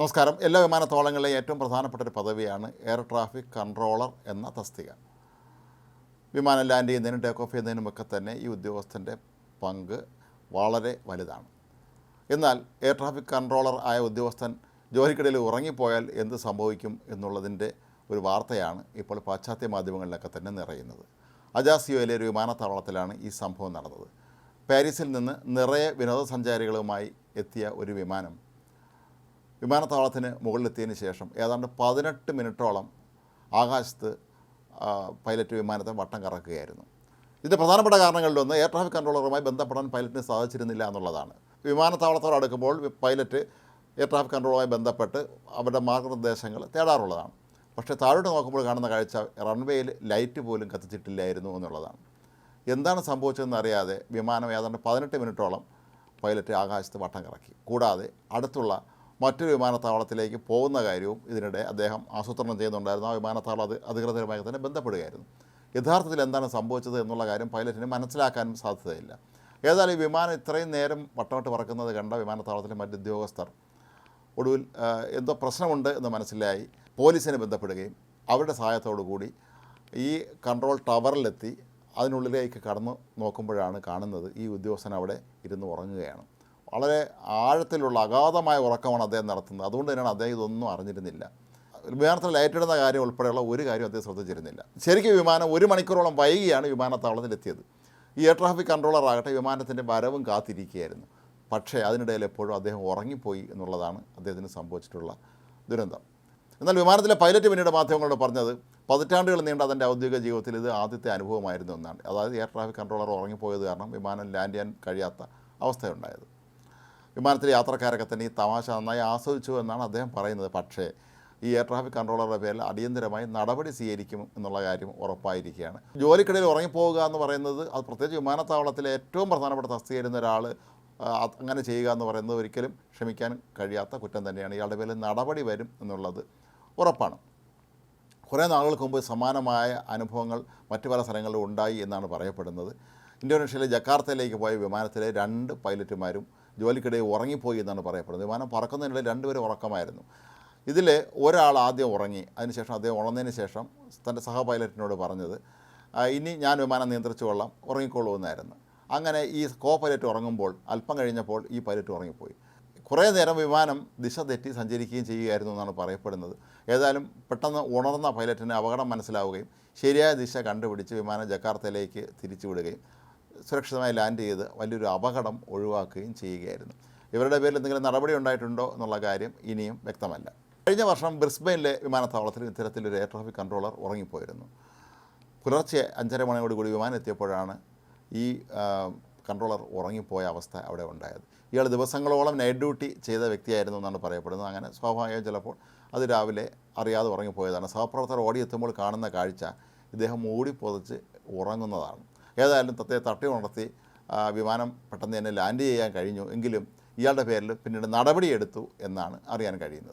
നമസ്കാരം. എല്ലാ വിമാനത്താവളങ്ങളിലെയും ഏറ്റവും പ്രധാനപ്പെട്ട ഒരു പദവിയാണ് എയർ ട്രാഫിക് കൺട്രോളർ എന്ന തസ്തിക. വിമാനം ലാൻഡ് ചെയ്യുന്നതിനും ടേക്ക് ഓഫ് ചെയ്യുന്നതിനും ഒക്കെ തന്നെ ഈ ഉദ്യോഗസ്ഥന്റെ പങ്ക് വളരെ വലുതാണ്. എന്നാൽ എയർ ട്രാഫിക് കൺട്രോളർ ആയ ഉദ്യോഗസ്ഥൻ ജോലിക്കിടയിൽ ഉറങ്ങിപ്പോയാൽ എന്ത് സംഭവിക്കും എന്നുള്ളതിന്റെ ഒരു വാർത്തയാണ് ഇപ്പോൾ പാശ്ചാത്യ മാധ്യമങ്ങളിലൊക്കെ തന്നെ നിറയുന്നത്. അജാസിയോയിലെ ഒരു വിമാനത്താവളത്തിലാണ് ഈ സംഭവം നടന്നത്. പാരീസിൽ നിന്ന് നിറയെ വിനോദസഞ്ചാരികളുമായി എത്തിയ ഒരു വിമാനം വിമാനത്താവളത്തിന് മുകളിലെത്തിയതിന് ശേഷം ഏതാണ്ട് പതിനെട്ട് മിനിറ്റോളം ആകാശത്ത് പൈലറ്റ് വിമാനത്തെ വട്ടം കറക്കുകയായിരുന്നു. ഇതിന്റെ പ്രധാനപ്പെട്ട കാരണങ്ങളിലൊന്ന് എയർ ട്രാഫിക് കൺട്രോളറുമായി ബന്ധപ്പെടാൻ പൈലറ്റിന് സാധിച്ചിരുന്നില്ല എന്നുള്ളതാണ്. വിമാനത്താവളത്തോട് അടുക്കുമ്പോൾ പൈലറ്റ് എയർ ട്രാഫിക് കൺട്രോളുമായി ബന്ധപ്പെട്ട് അവരുടെ മാർഗനിർദ്ദേശങ്ങൾ തേടാറുള്ളതാണ്. പക്ഷേ താഴോട്ട് നോക്കുമ്പോൾ കാണുന്ന കാഴ്ച റൺവേയിൽ ലൈറ്റ് പോലും കത്തിച്ചിട്ടില്ലായിരുന്നു എന്നുള്ളതാണ്. എന്താണ് സംഭവിച്ചതെന്ന് അറിയാതെ വിമാനം ഏതാണ്ട് പതിനെട്ട് മിനിറ്റോളം പൈലറ്റ് ആകാശത്ത് വട്ടം കറക്കി. കൂടാതെ അടുത്തുള്ള മറ്റൊരു വിമാനത്താവളത്തിലേക്ക് പോകുന്ന കാര്യവും ഇതിനിടെ അദ്ദേഹം ആസൂത്രണം ചെയ്യുന്നുണ്ടായിരുന്നു. ആ വിമാനത്താവളം അധികൃതരുമായി തന്നെ ബന്ധപ്പെടുകയായിരുന്നു. യഥാർത്ഥത്തിൽ എന്താണ് സംഭവിച്ചത് എന്നുള്ള കാര്യം പൈലറ്റിന് മനസ്സിലാക്കാനും സാധ്യതയില്ല. ഏതായാലും ഈ വിമാനം ഇത്രയും നേരം വട്ടമിട്ട് പറക്കുന്നത് കണ്ട വിമാനത്താവളത്തിലെ മറ്റ് ഉദ്യോഗസ്ഥർ ഒടുവിൽ എന്തോ പ്രശ്നമുണ്ട് എന്ന് മനസ്സിലായി പോലീസിനെ ബന്ധപ്പെടുകയും അവരുടെ സഹായത്തോടു കൂടി ഈ കൺട്രോൾ ടവറിലെത്തി അതിനുള്ളിലേക്ക് കടന്നു നോക്കുമ്പോഴാണ് കാണുന്നത് ഈ ഉദ്യോഗസ്ഥൻ അവിടെ ഇരുന്ന് ഉറങ്ങുകയാണ്. വളരെ ആഴത്തിലുള്ള അഗാധമായ ഉറക്കമാണ് അദ്ദേഹം നടത്തുന്നത്. അതുകൊണ്ട് തന്നെയാണ് അദ്ദേഹം ഇതൊന്നും അറിഞ്ഞിരുന്നില്ല. വിമാനത്തിൽ ലൈറ്റിടുന്ന കാര്യം ഉൾപ്പെടെയുള്ള ഒരു കാര്യം അദ്ദേഹം ശ്രദ്ധിച്ചിരുന്നില്ല. ശരിക്കും വിമാനം ഒരു മണിക്കൂറോളം വൈകിയാണ് വിമാനത്താവളത്തിലെത്തിയത്. ഈ എയർ ട്രാഫിക് കൺട്രോളർ ആകട്ടെ വിമാനത്തിന്റെ വരവും കാത്തിരിക്കുകയായിരുന്നു. പക്ഷേ അതിനിടയിൽ എപ്പോഴും അദ്ദേഹം ഉറങ്ങിപ്പോയി എന്നുള്ളതാണ് അദ്ദേഹത്തിന് സംഭവിച്ചിട്ടുള്ള ദുരന്തം. എന്നാൽ വിമാനത്തിലെ പൈലറ്റ് പിന്നീട് മാധ്യമങ്ങളോട് പറഞ്ഞത് പതിറ്റാണ്ടുകൾ നീണ്ട അതിന്റെ ഔദ്യോഗിക ജീവിതത്തിൽ ഇത് ആദ്യത്തെ അനുഭവമായിരുന്നു എന്നാണ്. അതായത് എയർ ട്രാഫിക് കൺട്രോളർ ഉറങ്ങിപ്പോയത് കാരണം വിമാനം ലാൻഡ് ചെയ്യാൻ കഴിയാത്ത അവസ്ഥയുണ്ടായത്. വിമാനത്തിലെ യാത്രക്കാരൊക്കെ തന്നെ ഈ തമാശ നന്നായി ആസ്വദിച്ചു എന്നാണ് അദ്ദേഹം പറയുന്നത്. പക്ഷേ ഈ എയർ ട്രാഫിക് കൺട്രോളറുടെ പേരിൽ അടിയന്തരമായി നടപടി സ്വീകരിക്കും എന്നുള്ള കാര്യം ഉറപ്പായിരിക്കുകയാണ്. ജോലിക്കിടയിൽ ഉറങ്ങിപ്പോവുക എന്ന് പറയുന്നത് അത് പ്രത്യേകിച്ച് വിമാനത്താവളത്തിലെ ഏറ്റവും പ്രധാനപ്പെട്ട തസ്തികയിരുന്ന ഒരാൾ അങ്ങനെ ചെയ്യുക എന്ന് പറയുന്നത് ഒരിക്കലും ക്ഷമിക്കാൻ കഴിയാത്ത കുറ്റം തന്നെയാണ്. ഇയാളുടെ പേരിൽ നടപടി വരും എന്നുള്ളത് ഉറപ്പാണ്. കുറേ നാളുകൾക്ക് മുമ്പ് സമാനമായ അനുഭവങ്ങൾ മറ്റു പല സ്ഥലങ്ങളിലും ഉണ്ടായി എന്നാണ് പറയപ്പെടുന്നത്. ഇന്തോനേഷ്യയിലെ ജക്കാർത്തയിലേക്ക് പോയ വിമാനത്തിലെ രണ്ട് പൈലറ്റുമാരും ജോലിക്കിടയിൽ ഉറങ്ങിപ്പോയി എന്നാണ് പറയപ്പെടുന്നത്. വിമാനം പറക്കുന്നതിനിടെ രണ്ടുപേരും ഉറക്കമായിരുന്നു. ഇതിൽ ഒരാൾ ആദ്യം ഉറങ്ങി അതിനുശേഷം അദ്ദേഹം ഉണർന്നതിന് ശേഷം തന്റെ സഹ പൈലറ്റിനോട് പറഞ്ഞത് ഇനി ഞാൻ വിമാനം നിയന്ത്രിച്ചു കൊള്ളാം ഉറങ്ങിക്കോളൂ എന്നായിരുന്നു. അങ്ങനെ ഈ കോ പൈലറ്റ് ഉറങ്ങുമ്പോൾ അല്പം കഴിഞ്ഞപ്പോൾ ഈ പൈലറ്റ് ഉറങ്ങിപ്പോയി. കുറേ നേരം വിമാനം ദിശ തെറ്റി സഞ്ചരിക്കുകയും ചെയ്യുകയായിരുന്നു എന്നാണ് പറയപ്പെടുന്നത്. ഏതായാലും പെട്ടെന്ന് ഉണർന്ന പൈലറ്റിന് അപകടം മനസ്സിലാവുകയും ശരിയായ ദിശ കണ്ടുപിടിച്ച് വിമാനം ജക്കാർത്തയിലേക്ക് തിരിച്ചു വിടുകയും സുരക്ഷിതമായി ലാൻഡ് ചെയ്ത് വലിയൊരു അപകടം ഒഴിവാക്കുകയും ചെയ്യുകയായിരുന്നു. ഇവരുടെ പേരിൽ എന്തെങ്കിലും നടപടി ഉണ്ടായിട്ടുണ്ടോ എന്നുള്ള കാര്യം ഇനിയും വ്യക്തമല്ല. കഴിഞ്ഞ വർഷം ബ്രിസ്ബെയിനിലെ വിമാനത്താവളത്തിൽ ഇത്തരത്തിലൊരു എയർ ട്രാഫിക് കൺട്രോളർ ഉറങ്ങിപ്പോയിരുന്നു. പുലർച്ചെ അഞ്ചര മണിയോടുകൂടി വിമാനം എത്തിയപ്പോഴാണ് ഈ കൺട്രോളർ ഉറങ്ങിപ്പോയ അവസ്ഥ അവിടെ ഉണ്ടായത്. ഇയാൾ ദിവസങ്ങളോളം നൈറ്റ് ഡ്യൂട്ടി ചെയ്ത വ്യക്തിയായിരുന്നു എന്നാണ് പറയപ്പെടുന്നത്. അങ്ങനെ സ്വാഭാവികം ചിലപ്പോൾ അത് രാവിലെ അറിയാതെ ഉറങ്ങിപ്പോയതാണ്. സഹപ്രവർത്തകർ ഓടിയെത്തുമ്പോൾ കാണുന്ന കാഴ്ച ഇദ്ദേഹം ഓടിപ്പൊതച്ച് ഉറങ്ങുന്നതാണ്. ഏതായാലും തത്തെ തട്ടി ഉണർത്തി വിമാനം പെട്ടെന്ന് തന്നെ ലാൻഡ് ചെയ്യാൻ കഴിഞ്ഞു. എങ്കിലും ഇയാളുടെ പേരിൽ പിന്നീട് നടപടിയെടുത്തു എന്നാണ് അറിയാൻ കഴിയുന്നത്.